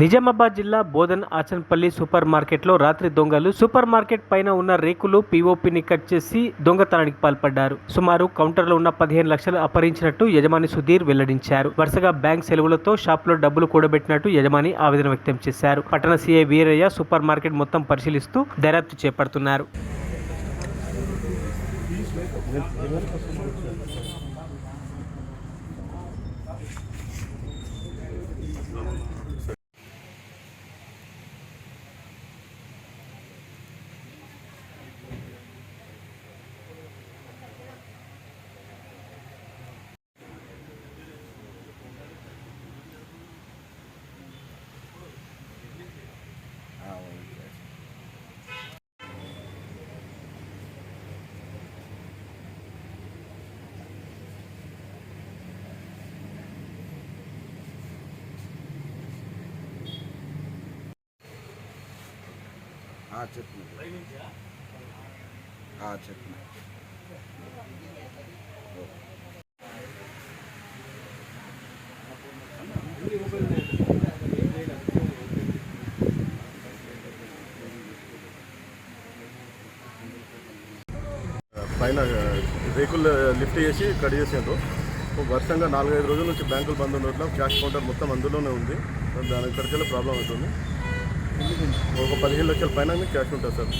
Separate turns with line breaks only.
నిజామాబాద్ జిల్లా బోధన్ ఆచన్పల్లి సూపర్ మార్కెట్లో రాత్రి దొంగలు సూపర్ మార్కెట్ పైన ఉన్న రేకులు పీఓపీని కట్ చేసి దొంగతనానికి పాల్పడ్డారు. సుమారు కౌంటర్లో ఉన్న పదిహేను లక్షలు అపహరించినట్టు యజమాని సుధీర్ వెల్లడించారు. వరుసగా బ్యాంక్ సెలవులతో షాప్లో డబ్బులు కూడబెట్టినట్టు యజమాని ఆవేదన వ్యక్తం చేశారు. పట్టణ సీఐ వీరయ్య సూపర్ మార్కెట్ మొత్తం పరిశీలిస్తూ దర్యాప్తు చేపడుతున్నారు.
చెప్పండి చెప్పండి
పైన వెహికల్ లిఫ్ట్ చేసి కట్ చేసిండ్రు. వర్షంగా నాలుగైదు రోజుల నుంచి బ్యాంకులు బంద్ ఉండడం క్యాష్ కౌంటర్ మొత్తం అందులోనే ఉంది. దాని ఇక్కడికెళ్ళి ప్రాబ్లం అవుతుంది. ఒక పదిహేను లక్షల పైన క్యాష్ ఉంటుంది సార్.